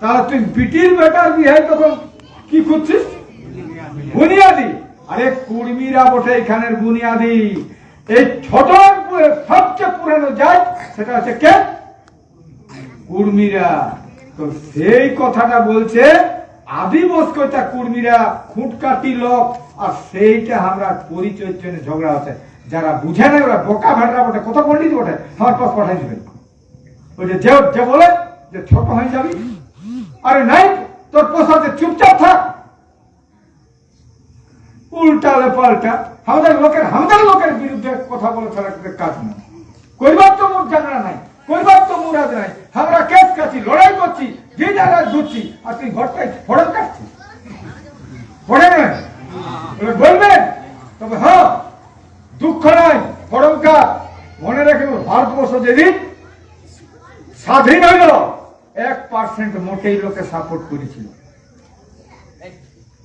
তাহলে তুই বিটির বেটার বিয়ে তখন কি করছিস বুনিয়াদি। আরে কুর্মীরা বটে এখানের বুনিয়াদি। এই ছোট সবচেয়ে পুরানো যায় সেটা হচ্ছে কে? কুর্মীরা। তো সেই কথাটা বলছে আদিবস কইতা কুর্মীরা খুঁটকাটি লোক, আর সেইটা আমরা পরিচয়ের জন্য ঝগড়া আছে যারা বুঝে না, ওরা বোকা ভাটরা বটে। কত পণ্ডিত বটে? আমার পাশ পাঠাই দিবেন ওই যে যে বলে, যে ছোট হয়ে যাবি আরে নাই, তোর পোষাতে চুপচাপ থাক। উল্টালে পাল্টা। আমাদের লোকের আমাদের লোকের বিরুদ্ধে কথা বলে তারা কাজ না কইবার তো মোর জানা নাই, কইবার তো মুরাদ নাই। আমরা কেস কাছি লড়াই করছি যে জায়গায় ঘুরছি আর তুই ঘরটায় ফড়ক কাটছিস। পড়ে না বলে বলবেন? তবে হ্যাঁ দুঃখ নাই ফড়ঙ্কা মনে রাখবে ভারতবর্ষ যেদিন স্বাধীন হইল। এক পার্সেন্ট মোটেই লোকে সাপোর্ট করেছিল।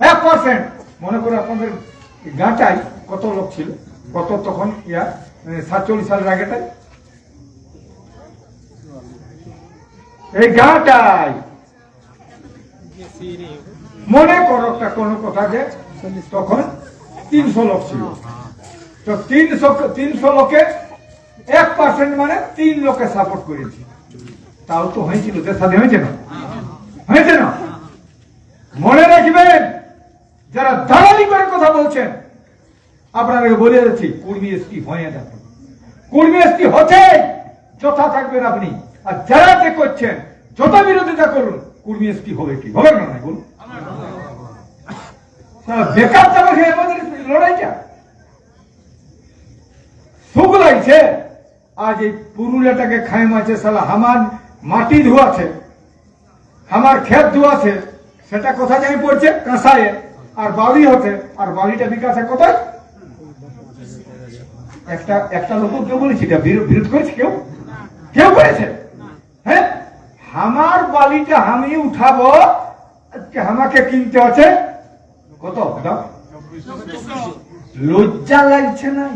এক পার্সেন্ট মনে করে আপনাদের গাঁটাই কত লোক ছিল? কত তখন? ইয়া সাতচল্লিশ সালের আগেটাই? এই গাঁটাই মনে করো একটা কোনো কথা যে, তখন তিনশো লোক ছিল। তো তিনশো তিনশো লোকে এক পার্সেন্ট মানে তিন লোকে সাপোর্ট করেছে তাও তো হয়েছিল, দেশ স্বাধীন হয়েছে না? হয়েছে না? মনে রাখবেন, যারা দালালি করে কথা বলছেন আপনাদেরকে বলে যাচ্ছি কুর্মী এসটি হয়ে যাবে। কুর্মী এসটি হচ্ছে, যথা থাকবেন আপনি। আর যারা যে করছেন, যত বিরোধিতা করুন, কুর্মী এসটি হবে কি? হবে না বলুন। বেকার যাবে খেয়ে আমাদের লড়াইটা সুখ লাগছে, আজ এই পুরুলিয়াটাকে খাই মাছে সালা হামার মাটি ধোয়াছে আমার ক্ষেত ধোয়াছে সেটা কোথায় জানি পড়ছে? কাঁসায়ে আর বাড়ি হতে আর বাড়িটা বিকাশে কোথায়? একটা একটা লোক কেউ বলেছি, এটা বিরো- বিরোধ করেছে কেউ? কেউ করেছে হ্যাঁ? আমার বালিটা আমি উঠাবো আমাকে কিনতে আছে, কত? লজ্জা লাগছে না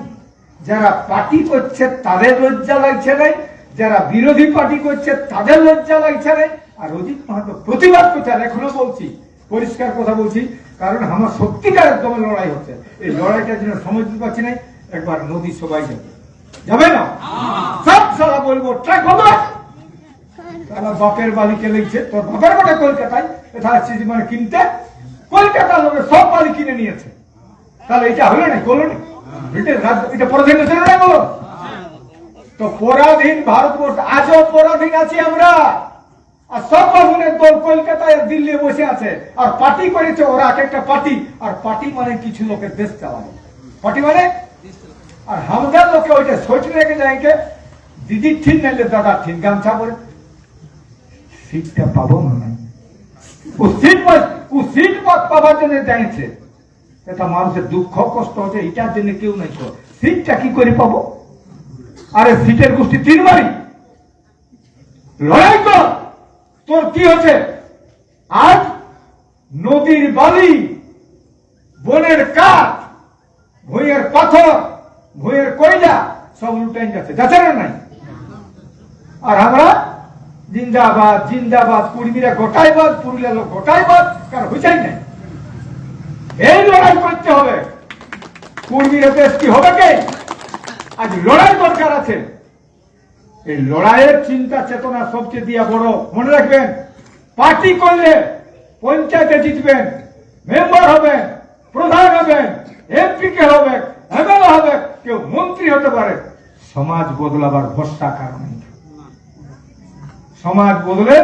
যারা পার্টি করছে, তাদের লজ্জা লাগছে নাই? যারা বিরোধী পার্টি করছে, তাদের লজ্জা লাগছে নাই আর অজিত মাহাতো প্রতিবাদ করছে, আর এখনও বলছি, পরিষ্কার কথা বলছি, কারণ আমার সত্যিকার একদম লড়াই হচ্ছে। এই লড়াইটার জন্য সময় দিতে পারছি না একবার নদী সবাই যাবে। যাবে না? সব সারা বলব, ট্রাক হবে তারা বাপের বালিকে লিখছে তোর বাপের বাড়ি কলকাতায়, এটা আসছে মানে কিনতে। কলকাতা লোকের সব বালি কিনে নিয়েছে। তাহলে এটা হলো না, করল না? এটা বলো। তো পরাধীন ভারতবর্ষ, আজও পরাধীন আছি আমরা। আর সব বাবুনের দল কলকাতায় দিল্লি বসে আছে। আর পার্টি করেছে ওরা, এক একটা পার্টি। আর পার্টি মানে কিছু লোকের দেশ চালাবে পার্টি মানে? আর হামদার লোকে ওইটা সোচ রেখে যায়কে দিদির ঠিক নাইলে দাদা ঠিক গামছা পরে। সিটটা পাবো না ও সিট ও সিট পাবার জন্য চাইছে এটা মানুষের দুঃখ, কষ্ট হচ্ছে, এটার জন্য কেউ নাই তো। সিটটা কি করে পাবো? আরে সিটের গোষ্ঠী তিন মারি লড়াই কর তোর কি হচ্ছে? আজ নদীর বালি, বনের কাঠ, ভুঁইয়ের পাথর, ভুঁইয়ের কয়লা সব উল্টাই যাচ্ছে। যাচ্ছে না নাই? আর আমরা জিন্দাবাদ জিন্দাবাদ, কুর্মীরা গোটাই বাদ পুরুলিয়া লোক গোটাই বাদ কার হইছাই নাই। এই লড়াই করতে হবে। কুর্মীরা দেশ কি হবে কে? আজ লড়াই দরকার আছে। এই লড়াইয়ের চিন্তা চেতনা সবচেয়ে দিয়া বড়। মনে রাখবেন পার্টি করলে পঞ্চায়েতে জিতবেন মেম্বার হবেন, প্রধান হবেন এমপি কে হবে এমএলএ হবে, কেউ মন্ত্রী হতে পারে। সমাজ বদলাবার ভরসা কারণ সমাজ বদলে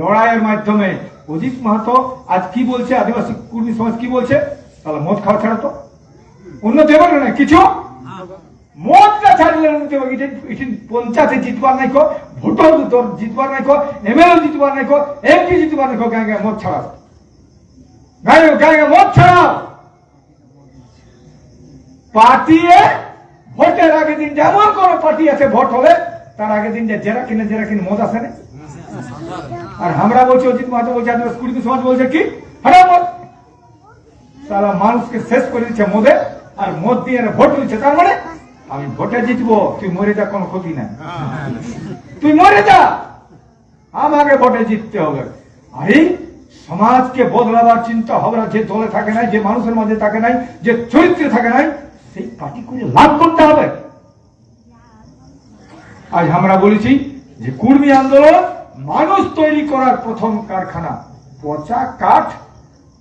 লড়াইয়ের মাধ্যমে অজিত মাহাতো আজ কি বলছে? আদিবাসী কর্মী সমাজ কি বলছে? তাহলে মদ খাওয়া ছাড়া তো। অন্য দেবে না কিছু মদটা ছাড়লে উন্নতি হবে এটা এটা পঞ্চায়েতে জিতবার নাই কো ভোটও তোর জিতবার নাই এমএলএ জিতবার নাই এমপি জিতবার নাই গায়ে গায়ে মদ ছাড়াও। গায়ে গায়ে গায়ে মদ ছাড়াও। পার্টি ভোটের আগে দিন যেমন কোন পার্টি আছে, ভোট হলে তার আগে দিন জেরা কিনে জেরা কিনে মদ আসে না। আর আমরা বলছি, অজিত মাহাতো বলছে আদিবাসী কুড়ি সমাজ বলছে কি? হারা মদ। সারা মানুষকে শেষ করে দিচ্ছে মদে, আর মদ দিয়ে ভোট দিচ্ছে তার মানে আমি ভোটে জিতবো তুই মরে যা কোনো ক্ষতি নাই। তুই মরে যা! আমাকে ভোটে জিততে হবে। আরে সমাজকে বদলাবার চিন্তা ভাবনা যে দলে থাকে নাই যে মানুষের মাঝে থাকে নাই যে চরিত্রে থাকে নাই সেই পার্টি করে লাভ করতে হবে। আজ আমরা বলেছি যে কুর্মী আন্দোলন মানুষ তৈরি করার প্রথম কারখানা। পচা কাঠ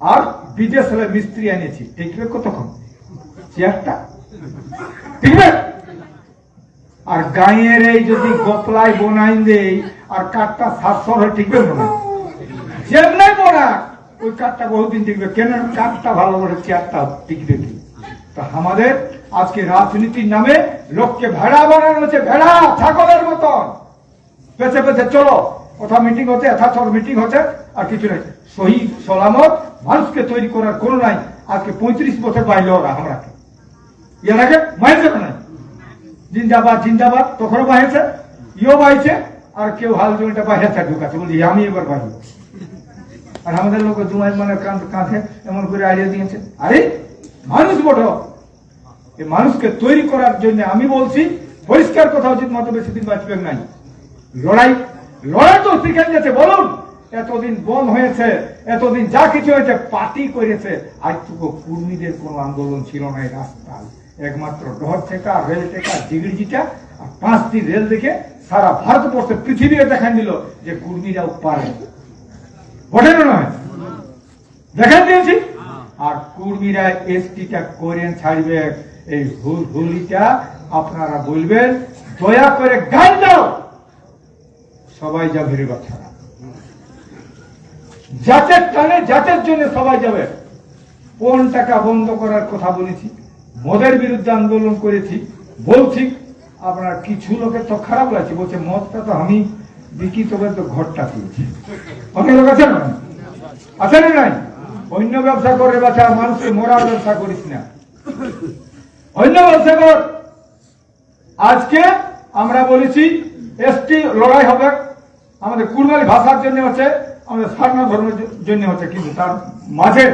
আর বিদেশ মিস্ত্রি এনেছি। টিকবে কতক্ষণ? চেয়ারটা টিকবে আর গাঁয়ের এই যদি দেই, আর কাঠটা সাতশো না? ওই কাঠটা বহুদিন টিকবে কেন কাঠটা ভালো করে চেয়ারটা টিকবে তা আমাদের আজকে রাজনীতির নামে লোককে ভেড়া বানানো হচ্ছে, ভেড়া, ছাগলের মতন। পেছে পেছে চলো, কোথাও মিটিং হচ্ছে যথার্থ মিটিং হচ্ছে, আর কিছু নেই। সহি সলামত মানুষকে তৈরি করার কোনো নাই। আজকে পঁয়ত্রিশ বছর বাইলে ওরা আমরাকে এর আগে মাইছে না জিন্দাবাদ জিন্দাবাদ, তখনও বাহিয়েছে, ইও বাহিছে আর কেউ হাল জমিটা বাহিয়েছে ঢুকাচ্ছে বলি আমি এবার বাহি আর আমাদের লোক দুমাই মানে কাঁধ কাঁধে এমন করে আইডিয়া দিয়েছে, আরে, মানুষ বটো এই মানুষকে তৈরি করার জন্য আমি বলছি, পরিষ্কার কথা উচিত মতো বেশি দিন বাঁচবে নাই। লড়াই লড়াই তো শিখে গেছে, বলুন। এতদিন বন হয়েছে, এতদিন যা কিছু হয়েছে, পার্টি করেছে। আজ তো কুর্মীদের কোনো আন্দোলন ছিল না এই রাস্তায়। একমাত্র ডহর টেকা রেল টেকা ডিগ্রিজিটা আর পাঁচটি রেল দেখে সারা ভারতবর্ষে পৃথিবীকে দেখান দিল যে কুর্মীরাও পারে। না নয়? দেখান দিয়েছি। আর কুর্মীরা এসটিটা করেন, ছাড়বে এই হুল হুলিটা আপনারা বলবেন, দয়া করে গান দাও। সবাই যাবে রে বাচ্চারা। জাতের টানে জাতের জন্য সবাই যাবে। কোন টাকা বন্ধ করার কথা বলেছি? মদের বিরুদ্ধে আন্দোলন করেছি বলছি আপনার কিছু লোকের তো খারাপ লাগছে, বলছে মদটা তো আমি বিকি, তবে তো ঘরটা পেয়েছি অনেক লোক আছে না? আছে না নাই? অন্য ব্যবসা করে বাচ্চা মানুষকে মরার ব্যবসা করিস না। অন্য ব্যবসা কর। আজকে আমরা বলেছি, এসটি লড়াই হবে। আমাদের কুরবানি ভাষার জন্য হচ্ছে, আমাদের সারনা ধর্মের জন্য হচ্ছে, কিন্তু তার মাঝে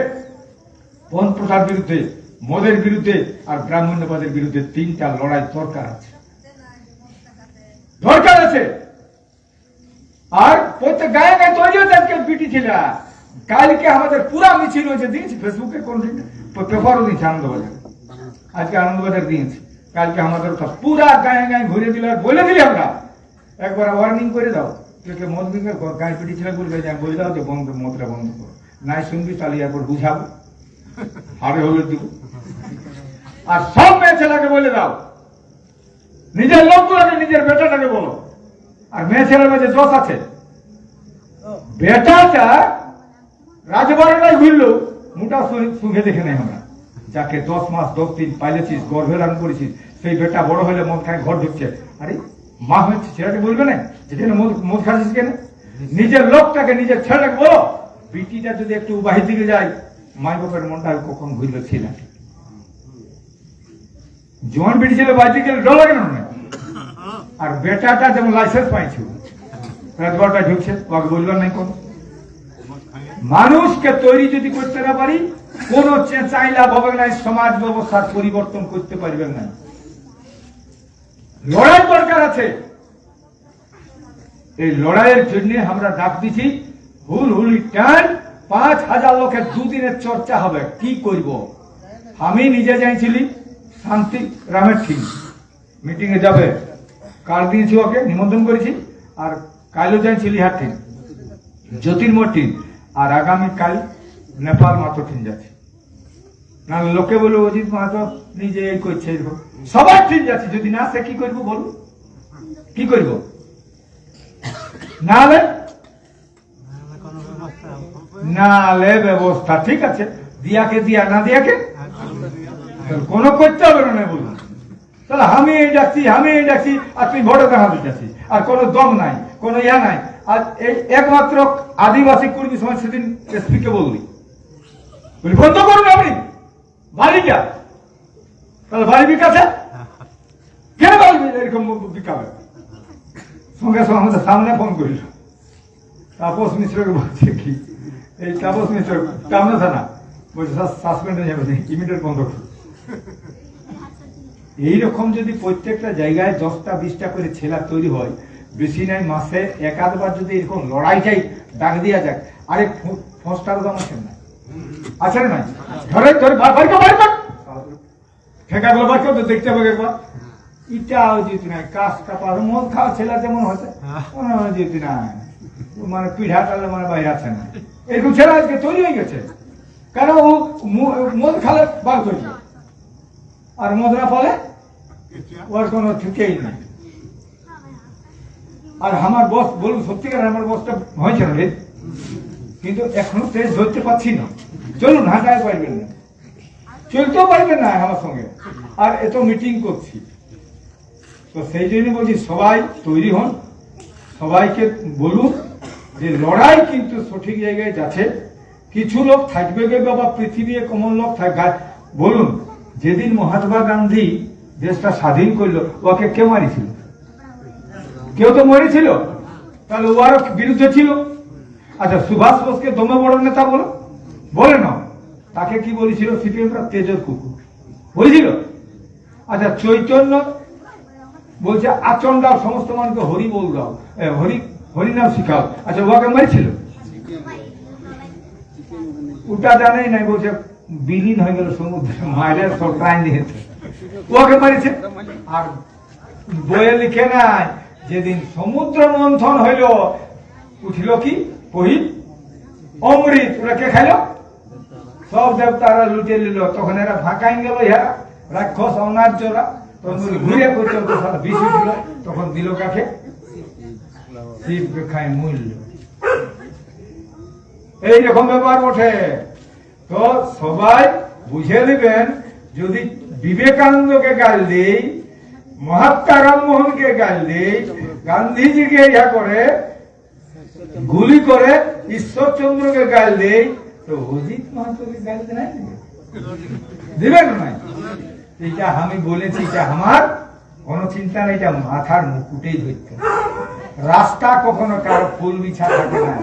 বন প্রথার বিরুদ্ধে মদের বিরুদ্ধে আর ব্রাহ্মণ্যবাদের বিরুদ্ধে তিনটা লড়াই দরকার আছে। দরকার আছে। আর প্রত্যেক গায়ে গায়ে তৈরি হচ্ছে আজকে বিটি ছিল কালকে আমাদের পুরা মিছিল হয়েছে, দিয়েছি ফেসবুকে কোন পেপারও দিয়েছে, আনন্দবাজার। আজকে আনন্দবাজার দিয়েছি। কালকে আমাদের পুরা গায়ে গায়ে ঘুরে দিলে বলে দিলে আমরা। একবার ওয়ার্নিং করে দাও। তোকে মদ গায়ে পিটি ছিল বলবে যে বলে দাও যে বন্ধ, মদটা বন্ধ করো। নাই শুনবি তাহলে একবার বুঝাবো। হারে হলে দিব আর সব মেয়ে ছেলেকে বলে দাও। নিজের লোকগুলোকে নিজের বেটাটাকে বলো। আর মেয়ে ছেলের মাঝে দোষ আছে? বেটাটা রাজবাড়িটাই ঘুরলো। মোটা সুখে দেখে নেই আমরা। যাকে দশ মাস দশ দিন পাইলেছিস, গর্ভে রান করেছিস, সেই বেটা বড় হলে মদ খায়, ঘর ঢুকছে। আরে, মা হয়েছে ছেলেকে বলবে না? যেখানে মদ খাচ্ছিস কেন? নিজের লোকটাকে, নিজের ছেলেটাকে বলো। বিটিটা যদি একটু বাহির দিকে যায় মাই বাপের মনটা আর কখন ঘুরলো ছিল জোয়ান বিটি ছেলে বাড়িতে গেলে ডর লাগে না? আর বেটাটা যেমন লাইসেন্স পাইছিল রাত বারোটা ঢুকছে, ওকে বলবার নাই কোন। মানুষকে তৈরি যদি করতে না পারি, কোন চেঁচাই লাভ হবে না সমাজ ব্যবস্থার পরিবর্তন করতে পারবেন না। লড়াই দরকার আছে। এই লড়াইয়ের জন্য আমরা ডাক দিছি, হুল হুল টান পাঁচ হাজার লোকের দুদিনের চর্চা হবে, কি করব? আমি নিজে যাইছিলি, শান্তি রামের ঠিক মিটিং এ যাবে কাল দিয়েছি ওকে? নিমন্ত্রণ করেছি, আর কালও যাইছিলি হাট ঠিক জ্যোতির্ময় আর আগামী কাল নেপাল মাত্র টিম যাচ্ছে। না, লোকে বলে অজিত মাহাতো নিজে এই করছে সবার ঠিক যাচ্ছে, যদি না সে কি করব বলুন কি করব? না হলে না হলে ব্যবস্থা ঠিক আছে? দিয়াকে দিয়া, না দিয়াকে? কোনো করতে হবে না বলুন তাহলে আমি এই ডাকছি, আমি এই ডাকছি, আর তুই ভোটে দেখা দিতেছি আর কোনো দম নাই, কোনো ইয়া নাই। আর এই একমাত্র আদিবাসী কর্মী সমাজ সেদিন এসপি কে বললি। বলি, বন্ধ করুন আপনি। বাড়িটা তাহলে বাড়ি বিকাশে? কেন বাড়ি এরকম বিকাবে। সঙ্গে সঙ্গে আমাদের সামনে ফোন করিল। তাপস মিশ্রকে বলছে কি? এই তাপস মিশ্র কামনা থানা বলছে যাবে ইমিডিয়েট বন্ধ করুন এইরকম যদি প্রত্যেকটা জায়গায় দশটা, বিশটা করে ছেলা তৈরি হয়, বেশি নাই মাসে এক আধবার যদি এরকম লড়াইটাই ডাক দিয়া যাক, আরে ফোঁসটার দাম আছে না আছে না নাই? ধরে ধরে ঠেকা গুলো, বার তো দেখতে হবে একবার। ইটাও যেত না কাজটা পার মদ খাওয়া ছেলে যেমন হচ্ছে, মনে হয় যেত না মানে পিঠা মানে বাইরে আছে না। এরকম ছেলে আজকে তৈরি হয়ে গেছে। কেন ও মদ খালে করে দিল। আর মদ না ফলে ওর কোনো ঠিকই নেই। আর আমার বস, বলুন সত্যিকার আমার বসটা হয়েছে রে? কিন্তু এখনও তেজ ধরতে পারছি না। চলুন, হাঁটায় পারবেন না। চলতেও পারবেন না আমার সঙ্গে। আর এত মিটিং করছি। তো সেই জন্য বলছি, সবাই তৈরি হন। সবাইকে বলুন যে লড়াই কিন্তু সঠিক জায়গায় যাচ্ছে। কিছু লোক থাকবে বাবা পৃথিবী কমন লোক থাকবে বলুন, যেদিন মহাত্মা গান্ধী দেশটা স্বাধীন করল, ওকে কে মারিছিল? কেউ তো মরেছিল? তাহলে ও আরও বিরুদ্ধে ছিল। আচ্ছা সুভাষ বোসকে দমে বড় নেতা বলো। বলে না তাকে কি বলেছিল সিপিএমরা? তেজর কুকুর। বলেছিল আচ্ছা চৈতন্য বলছে আচন্ডাও সমস্ত মানুষকে হরি বল দাও। হরি হরি নাম শিখাও আচ্ছা ওকে মেরেছিল? ওটা জানেই নাই, বলছে, বিলীন হয়ে গেল সমুদ্রে প্রাণ দিয়েছে ওকে মারিছে? আর বইয়ে লিখে নাই, যেদিন সমুদ্র মন্থন হইল, উঠিল কি? পহিত অমৃত। ওরা কে খাইল? সব দেবতারা লুটে নিল। তখন এরা ফাঁকাই গেল ইহা রাক্ষস অনার্যরা। তখন ঘুরে করছে বিষ তখন দিল কাকে? শিবকে খায় মূল্য এইরকম ব্যাপার ওঠে তো সবাই বুঝে দিবেন যদি বিবেকানন্দকে গাল দেই, মহাত্মা রামমোহনকে গাল দেই, গান্ধীজিকে ইহা করে, গুলি করে ঈশ্বরচন্দ্রকে গাল দেই, তো অজিত মাহাতোকে গাল দেয় দিবেন না এটা আমি বলেছি, এটা আমার কোনো চিন্তা নেই, এটা মাথার মুকুটেই ধরতে। রাস্তা কখনো কারও ফুল বিছা থাকে না।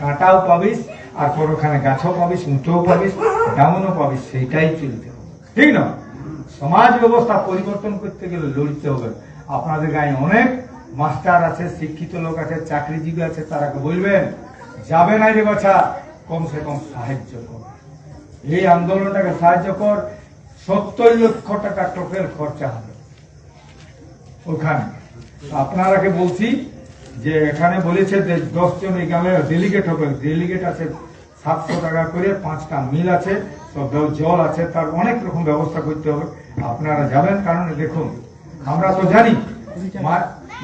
কাঁটাও পাবিস, আর কোনোখানে গাছও পাবিস, উঁচুও পাবিস ডাউনও পাবিস, সেইটাই চলতে হবে। ঠিক না? সমাজ ব্যবস্থা পরিবর্তন করতে গেলে লড়তে হবে। আপনাদের গায়ে অনেক মাস্টার আছে, শিক্ষিত লোক আছে, চাকরিজীবী আছে তারাকে বলবেন? যাবে না রে বাছা, কমসে কম সাহায্য কর। এই আন্দোলনটাকে সাহায্য কর, সত্তর লক্ষ টাকা টোটাল খরচা হবে। ওখানে। আপনারাকে বলছি যে এখানে বলেছে যে দশ জন এই গ্রামে ডেলিগেট হবে ডেলিগেট আছে সাতশো টাকা করে, পাঁচটা মিল আছে, সব জল আছে, তার অনেক রকম ব্যবস্থা করতে হবে। আপনারা যাবেন, কারণ দেখুন, আমরা তো জানি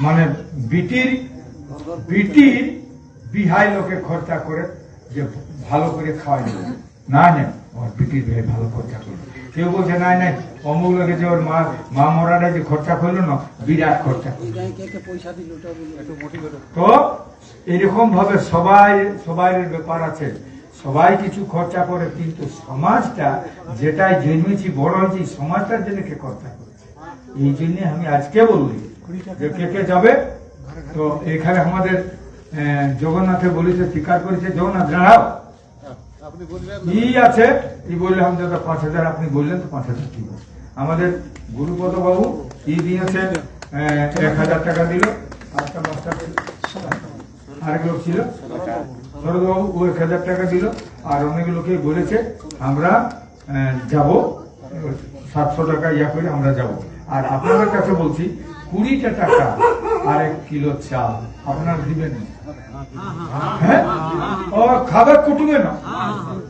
মানে বিটির বিটির বিহাই লোকে খরচা করে যে ভালো করে খাওয়াই না না। ওর বিটির ভাই ভালো খরচা করবে কেউ বলছে নাই নাই অমুক লোকে যে ওর মা মা মরাটা যে খরচা করল না বিরাট খরচা তো এরকম ভাবে সবাই সবাই ব্যাপার আছে। সবাই কিছু খরচা করে কিন্তু সমাজটা যেটাই জন্মেছি বড় হয়েছি সমাজটার জন্য কে খরচা করেছে? এই জন্য আমি আজকে বললি যে কে কে যাবে? তো এখানে আমাদের আহ, জগন্নাথে বলেছে স্বীকার করেছে জগন্নাথ দাঁড়াও। ই আছে? ই বললে আমি দাদা? পাঁচ হাজার। আপনি বললেন পাঁচ হাজার ঠিক আমাদের গুরুপদ বাবু ই দিয়েছে এক হাজার টাকা দিল। আটটা পাঁচটা আরেক লোক ছিল। শরৎবাবু, ও এক হাজার টাকা দিল। আর অনেক লোকে বলেছে, আমরা যাব। সাতশো টাকা ইয়া করে আমরা যাব। আর আপনাদের কাছে বলছি, কুড়িটা টাকা আর এক কিলো চাল। আপনারা দিবেন না। হ্যাঁ? কুটুমে না?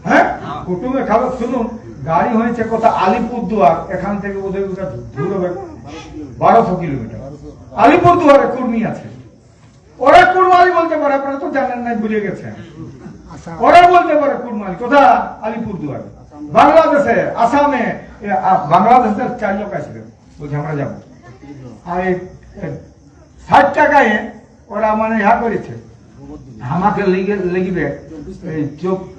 হ্যাঁ? কুটুমে খাবে শুনুন, গাড়ি হয়েছে কোথা আলিপুরদুয়ার, এখান থেকে ওদের দূর হবে। বারোশো কিলোমিটার। আলিপুরদুয়ারে কুর্মি আছে। ওরা কুরমালি বলতে পারে, আপনারা তো জানেন না, ভুলে গেছেন। ওরা বলতে পারে কুরমালি। কোথা আলিপুরদুয়ার। বাংলাদেশে, আসামে বাংলাদেশের চার লোক আসবে বলছে, আমরা যাব। আর ষাট টাকায় ওরা মানে ইহা করেছে। লেগে, লেগিবে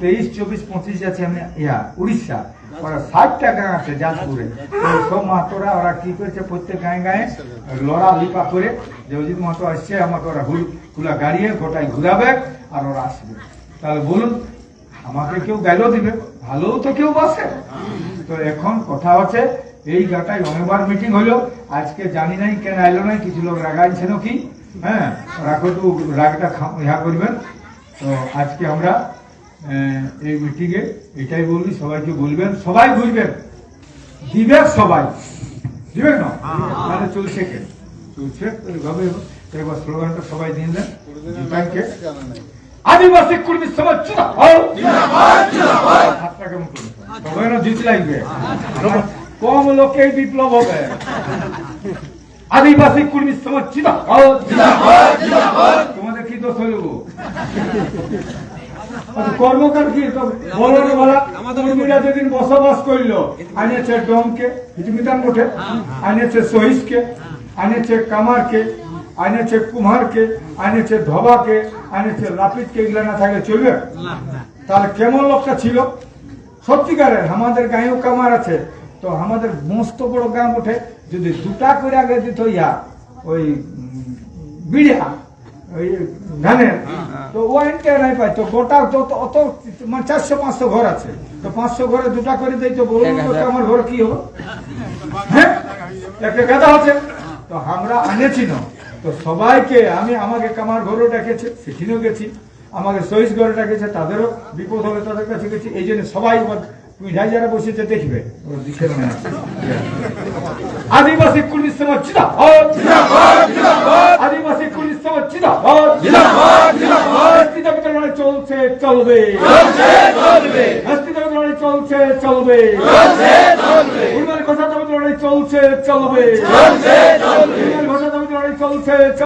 তেইশ, চব্বিশ, পঁচিশ আছে আমি, ইয়া, উড়িষ্যা। ওরা ষাট টাকা আছে যাজপুরে। সব মাহাতোরা ওরা কি করেছে, প্রত্যেক গায়ে গায়ে লড়া লিপা করে যে অজিত মাহাতো আসছে, আমাকে ওরা হুল খুলা গাড়িয়ে গোটাই ঘুরাবে আর ওরা আসবে। তাহলে বলুন, আমাকে কেউ গেল দিবে? ভালোও তো কেউ বসে। তো এখন কথা হচ্ছে, এই গাটায় অনেকবার মিটিং হলো আজকে জানি নাই কেন আইলো নাই, কিছু লোক রাগাইছে নাকি? হ্যাঁ রাগটা খা- ইয়া করবেন। তো আজকে আমরা এই মিটিংয়ে এটাই বলবি সবাইকে বলবেন সবাই বুঝবেন। দিবে সবাই। দিবেন না? তাহলে চলছে কে? চলছে এইভাবে এবার স্লোগানটা সবাই দিয়ে দেন। জিতাইকে। আদিবাসী কর্মী সমাজ হাতটা কেমন করবে সবাই জিত লাগবে। কম লোকে বিপ্লব হবে। আদিবাসী কর্মী সমাজ তোমাদের কি দোষ হইল? আচ্ছা, কর্মকার কি? তো বলো না বলা কর্মীরা যেদিন বসবাস করল আনিয়েছে ডমকে হিচমিতান গোঠে আনিয়েছে সহিসকে আনিয়েছে কামারকে আনিয়েছে কুমারকে ধবাকে আনিয়েছে লাপিতকে এগুলা না থাকলে চলবে? তাহলে কেমন লোকটা ছিল? সত্যিকারের আমাদের গাঁয়েও কামার আছে। তো আমাদের মস্ত বড় গ্রাম ওঠে যদি দুটা করে আগে দিত ইয়া ওই বিড়িয়া ওই ধানের। তো ওয়াইনটা নাই পাই তো গোটা যত অত মানে চারশো পাঁচশো ঘর আছে। তো পাঁচশো ঘরে দুটা করে দিই তো বলুন তো আমার ঘর কি হলো? হ্যাঁ? একটা গাদা আছে। তো আমরা আনেছি না। তো সবাইকে আমি আমাকে কামার ঘরও ডেকেছে সেখানেও গেছি। আমাকে সহিস ঘরে ডেকেছে তাদেরও বিপদ হলে তাদের কাছে গেছি। এই জন্য সবাই যাই যারা বসেছে দেখবে। আদিবাসী কুর্মী সমাজ জিন্দাবাদ। আদিবাসী কুর্মী সমাজ জিন্দাবাদ হাস্তি দাবিতে লড়াই চলছে, চলবে। হাস্তি দাবিতে চলছে, চলবে। উন্নয়ন চলছে